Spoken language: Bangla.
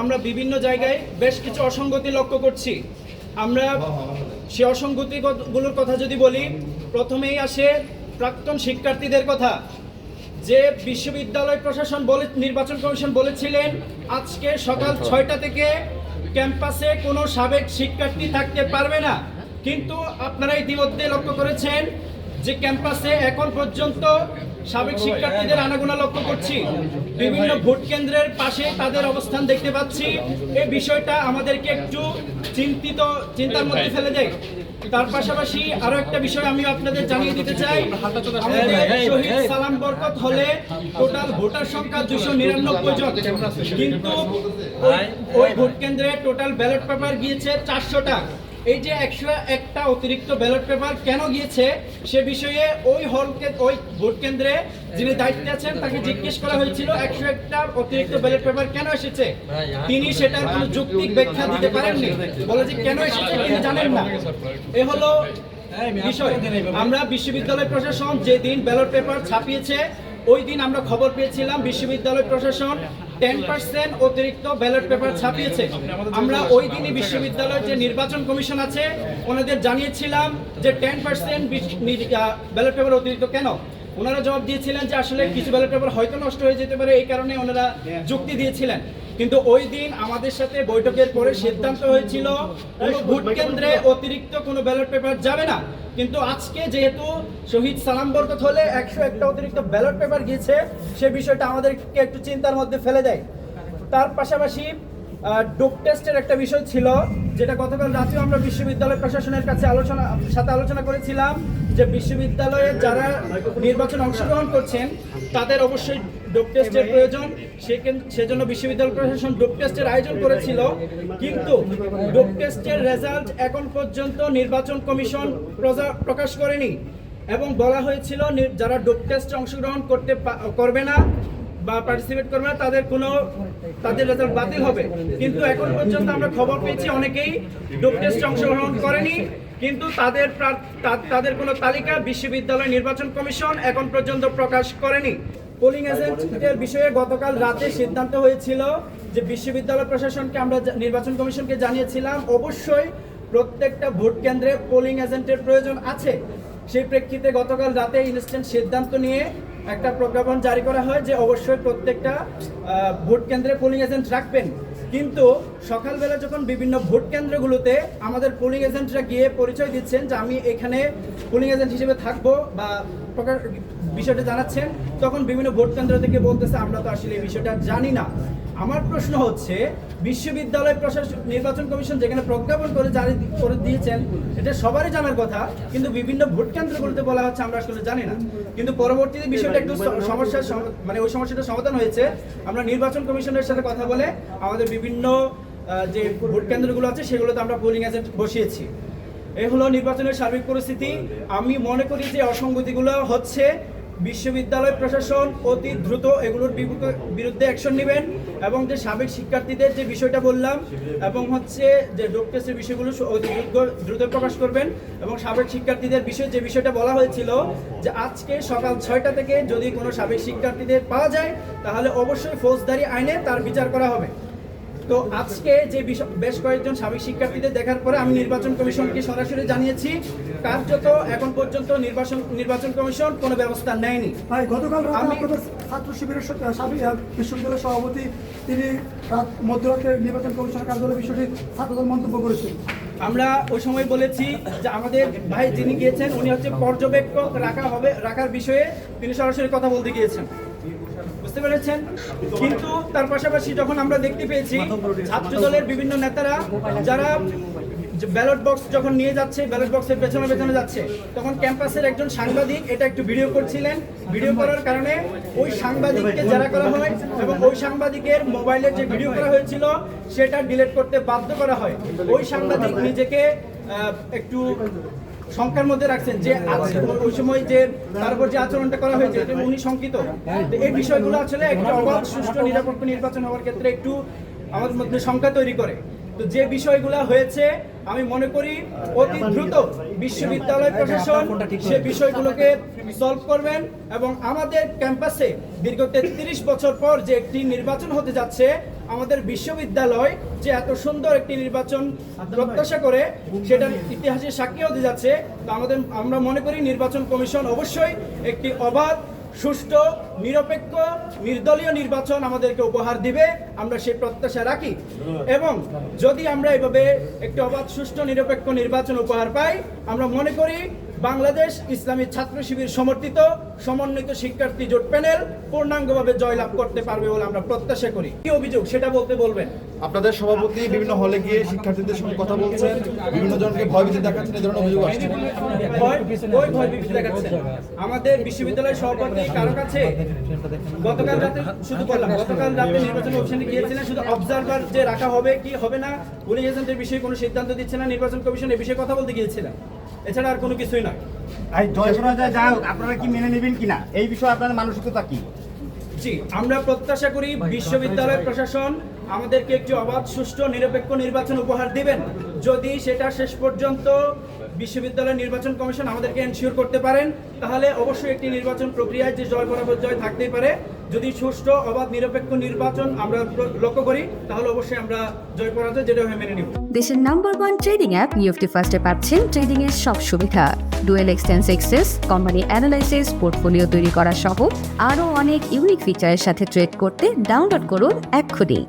আমরা বিভিন্ন জায়গায় বেশ কিছু অসঙ্গতি লক্ষ্য করছি। আমরা সে অসঙ্গতিগুলোর কথা যদি বলি, প্রথমেই আসে প্রাক্তন শিক্ষার্থীদের কথা। যে বিশ্ববিদ্যালয় প্রশাসন বলে, নির্বাচন কমিশন বলেছিলেন, আজকে সকাল ছয়টা থেকে ক্যাম্পাসে কোনো সাবেক শিক্ষার্থী থাকতে পারবে না। কিন্তু আপনারা ইতিমধ্যে লক্ষ্য করেছেন যে ক্যাম্পাসে এখন পর্যন্ত সাবেক শিক্ষার্থীদের আনাগোনা লক্ষ্য করছি। বিভিন্ন ভোট কেন্দ্রের পাশে তাদের অবস্থান দেখতে পাচ্ছি। এই বিষয়টা আমাদেরকে একটু চিন্তিত চিন্তার মধ্যে ফেলে দেয়। তার পাশাপাশি আরও একটা বিষয় আমি আপনাদের জানিয়ে দিতে চাই। শহীদ সালাম বরকত হলে টোটাল ভোটার সংখ্যা দুশো নিরানব্বই জন। কিন্তু ওই- ওই ভোট কেন্দ্রে টোটাল ব্যালট পেপার গিয়েছে চারশোটা। এই যে একশো একটা অতিরিক্ত ব্যালট পেপার কেন গিয়েছে সে বিষয়ে ওই হলকে ওই ভোট কেন্দ্রে যিনি দায়িত্বে আছেন তাকে জিজ্ঞেস করা হয়েছিল একশো একটা অতিরিক্ত ব্যালট পেপার কেন এসেছে? তিনি সেটার কোনো যৌক্তিক ব্যাখ্যা দিতে পারেননি। বলে যে কেন এসেছে তিনি জানেন না। এ হলো বিষয়। আমরা বিশ্ববিদ্যালয় প্রশাসন যেদিন ব্যালট পেপার ছাপিয়েছে ওই দিন আমরা খবর পেয়েছিলাম বিশ্ববিদ্যালয় প্রশাসন টেন পার্সেন্ট অতিরিক্ত ব্যালট পেপার ছাপিয়েছে। আমরা ওই দিনই বিশ্ববিদ্যালয়ের যে নির্বাচন কমিশন আছে, ওনাদের জানিয়েছিলাম যে টেন পার্সেন্ট ব্যালট পেপার অতিরিক্ত কেন? ওনারা জবাব দিয়েছিলেন যে আসলে কিছু ব্যালট পেপার হয়তো নষ্ট হয়ে যেতে পারে, এই কারণে ওনারা যুক্তি দিয়েছিলেন। কিন্তু ওই দিন আমাদের সাথে বৈঠকের পরে সিদ্ধান্ত হয়েছিল, কোনো ভোট কেন্দ্রে অতিরিক্ত কোনো ব্যালট পেপার যাবে না। কিন্তু আজকে যেহেতু শহীদ সালাম বরকত হলে একশো একটা অতিরিক্ত ব্যালট পেপার গিয়েছে, সে বিষয়টা আমাদেরকে একটু চিন্তার মধ্যে ফেলে দেয়। তার পাশাপাশি ডোপ টেস্টের একটা বিষয় ছিল, যেটা গতকাল রাতেও আমরা বিশ্ববিদ্যালয় প্রশাসনের কাছে আলোচনা, সাথে আলোচনা করেছিলাম যে বিশ্ববিদ্যালয়ে যারা নির্বাচনে অংশগ্রহণ করছেন, তাদের অবশ্যই ডোপ টেস্টের প্রয়োজন সেকেন- সেজন্য বিশ্ববিদ্যালয় প্রশাসন ডোপ টেস্টের আয়োজন করেছিল। কিন্তু ডোপ টেস্টের রেজাল্ট এখন পর্যন্ত নির্বাচন কমিশন প্রকাশ করেনি এবং বলা হয়েছিল যারা ডোপ টেস্টে অংশগ্রহণ করতে করবে না বা পার্টিসিপেট করবে না, তাদের কোনো, তাদের রেজাল্ট বাতিল হবে। কিন্তু এখন পর্যন্ত আমরা খবর পেয়েছি অনেকেই ডোপ টেস্টে অংশগ্রহণ করেনি, কিন্তু তাদের তাদের কোনো তালিকা বিশ্ববিদ্যালয় নির্বাচন কমিশন এখন পর্যন্ত প্রকাশ করেনি। পোলিং এজেন্টদের বিষয়ে গতকাল রাতে সিদ্ধান্ত হয়েছিল যে বিশ্ববিদ্যালয় প্রশাসনকে আমরা নির্বাচন কমিশনকে জানিয়েছিলাম অবশ্যই প্রত্যেকটা ভোট কেন্দ্রে পোলিং এজেন্টের প্রয়োজন আছে। সেই প্রেক্ষিতে গতকাল রাতে ইনস্ট্যান্ট সিদ্ধান্ত নিয়ে একটা প্রজ্ঞাপন জারি করা হয় যে অবশ্যই প্রত্যেকটা ভোট কেন্দ্রে পোলিং এজেন্ট রাখবেন। কিন্তু সকালবেলা যখন বিভিন্ন ভোট কেন্দ্রগুলোতে আমাদের পোলিং এজেন্টরা গিয়ে পরিচয় দিচ্ছেন যে আমি এখানে পোলিং এজেন্ট হিসেবে থাকব বা বিষয়টা জানাচ্ছেন, তখন বিভিন্ন ভোট কেন্দ্র থেকে বলতেছে, আমরা তো আসলে এই বিষয়টা জানি না। আমার প্রশ্ন হচ্ছে, বিশ্ববিদ্যালয় প্রশাসন নির্বাচন কমিশন যেখানে প্রজ্ঞাপন করে জারি, করে দিয়েছেন, এটা সবারই জানার কথা, কিন্তু বিভিন্ন ভোট কেন্দ্রগুলোতে বলা হচ্ছে, আমরা আসলে জানি না। কিন্তু পরবর্তীতে বিষয়টা একটু সমস্যার মানে ওই সমস্যাটা সমাধান হয়েছে। আমরা নির্বাচন কমিশনের সাথে কথা বলে, আমাদের বিভিন্ন যে ভোট কেন্দ্রগুলো আছে, সেগুলোতে আমরা পোলিং এজেন্ট বসিয়েছি। এই হলো নির্বাচনের সার্বিক পরিস্থিতি। আমি মনে করি যে অসঙ্গতিগুলো হচ্ছে বিশ্ববিদ্যালয় প্রশাসন অতি দ্রুত এগুলোর বিরুদ্ধে- অ্যাকশন নেবেন এবং যে সাবেক শিক্ষার্থীদের যে বিষয়টা বললাম এবং হচ্ছে যে ডোপ টেস্টের বিষয়গুলো অতি দ্রুত প্রকাশ করবেন এবং সাবেক শিক্ষার্থীদের বিষয়ে যে বিষয়টা বলা হয়েছিল যে আজকে সকাল ছয়টা থেকে যদি কোনো সাবেক শিক্ষার্থীদের পাওয়া যায়, তাহলে অবশ্যই ফৌজদারি আইনে তার বিচার করা হবে। তো আজকে যে বেশ কয়েকজন সাবেক শিক্ষার্থীদের দেখার পরে আমি নির্বাচন কমিশনকে সরাসরি জানিয়েছি কার্যত এখন পর্যন্ত নির্বাচন নির্বাচন কমিশন কোনো ব্যবস্থা নেয়নি। ভাই গতকাল আমি- ছাত্র শিবিরের বিশ্ববিদ্যালয়ের সভাপতি তিনি রাত মধ্যরাতে নির্বাচন কমিশনের কার্যালয়ে বিষয়টি ছাত্রদল মন্তব্য করেছেন। আমরা ওই সময় বলেছি যে আমাদের ভাই যিনি গিয়েছেন উনি হচ্ছে পর্যবেক্ষক রাখা হবে রাখার বিষয়ে তিনি সরাসরি কথা বলতে গিয়েছেন। বুঝতে পেরেছেন? কিন্তু তার পাশাপাশি যখন আমরা দেখতে পেয়েছি ছাত্র দলের বিভিন্ন নেতারা, যারা ব্যালট বক্স যখন নিয়ে যাচ্ছে ব্যালট বক্সের পেছনে পেছনে যাচ্ছে, তখন ক্যাম্পাসের একজন সাংবাদিক এটা একটু ভিডিও করছিলেন। ভিডিও করার কারণে ওই সাংবাদিককে জেরা করা হয় এবং ওই সাংবাদিকের মোবাইলের যে ভিডিও করা হয়েছিল, সেটা ডিলিট করতে বাধ্য করা হয়। ওই সাংবাদিক নিজেকে একটু সংখ্যার মধ্যে রাখছেন যে ওই সময় যে তার উপর যে আচরণটা করা হয়েছে উনি শঙ্কিত। এই বিষয়গুলো আসলে একটা অবাধ সুষ্ঠু নিরপেক্ষ নির্বাচন হওয়ার ক্ষেত্রে একটু আমাদের মধ্যে শঙ্কা তৈরি করে। তো যে বিষয়গুলো হয়েছে আমি মনে করি অতি দ্রুত বিশ্ববিদ্যালয় প্রশাসন সে বিষয়গুলোকে সলভ করবেন এবং আমাদের ক্যাম্পাসে দীর্ঘ তেত্রিশ বছর পর যে একটি নির্বাচন হতে যাচ্ছে আমাদের বিশ্ববিদ্যালয় যে এত সুন্দর একটি নির্বাচন প্রত্যাশা করে, সেটার ইতিহাসে সাক্ষী হতে যাচ্ছে। তো আমাদের, আমরা মনে করি নির্বাচন কমিশন অবশ্যই একটি অবাধ, সুষ্ঠু, নিরপেক্ষ, নির্দলীয় নির্বাচন আমাদেরকে উপহার দিবে। আমরা সেই প্রত্যাশা রাখি। এবং যদি আমরা এভাবে একটি অবাধ, সুষ্ঠু, নিরপেক্ষ নির্বাচন উপহার পাই, আমরা মনে করি বাংলাদেশ ইসলামী ছাত্র শিবির সমর্থিত সমন্বিত শিক্ষার্থী জোট প্যানেল পূর্ণাঙ্গভাবে জয়লাভ করতে পারবে বলে আমরা প্রত্যাশা করি। কি অভিযোগ? সেটা বলতে বলবেন। আপনাদের সভাপতি বিভিন্ন হলে গিয়ে শিক্ষার্থীদের সঙ্গে কথা বলছেন বিভিন্ন জনকে ভয়ভীতি দেখাচ্ছেন এই ধরনের অভিযোগ আসছে। ওই ভয় দেখাচ্ছেন। আমাদের বিশ্ববিদ্যালয়ের সভাপতি কারও কাছে গতকাল রাতে শুধু বললাম গতকাল রাতে নির্বাচন কমিশনে গিয়েছিলেন শুধু অবজারভার যে রাখা হবে কি হবে না পুলিশ এজেন্টের বিষয়ে কোনো সিদ্ধান্ত দিচ্ছে না নির্বাচন কমিশন এ বিষয়ে কথা বলতে গিয়েছিলেন। এছাড়া আর কোনো কিছুই না। এই জয় শোনা যায় যা হোক আপনারা কি মেনে নেবেন কিনা? এই বিষয়ে আপনাদের মানসিকতা কি? জি আমরা প্রত্যাশা করি বিশ্ববিদ্যালয় প্রশাসন আমাদেরকে একটি অবাধ, সুষ্ঠু, নিরপেক্ষ নির্বাচন উপহার দিবেন। যদি সেটা শেষ পর্যন্ত বিশ্ববিদ্যালয় নির্বাচন কমিশন আমাদেরকে এনশিওর করতে পারেন, তাহলে অবশ্যই একটি নির্বাচন প্রক্রিয়ায় যে জয় বরাবর জয় থাকতেই পারে। যদি সুষ্ঠু, অবাধ, নিরপেক্ষ নির্বাচন আমরা লক্ষ্য করি, তাহলে অবশ্যই আমরা জয় পরাজয় যেটা হয়ে মেনে নিব। দেশের নাম্বার ওয়ান ট্রেডিং অ্যাপ নিউফটি ফার্স্টে পাচ্ছেন ট্রেডিং এর সব সুবিধা। ডুয়েল এক্সটেন্স এক্সেস কোম্পানি অ্যানালাইসিস পোর্টফোলিও তৈরি করা সহ আরও অনেক ইউনিক ফিচারের সাথে ট্রেড করতে ডাউনলোড করুন এক্ষুনি।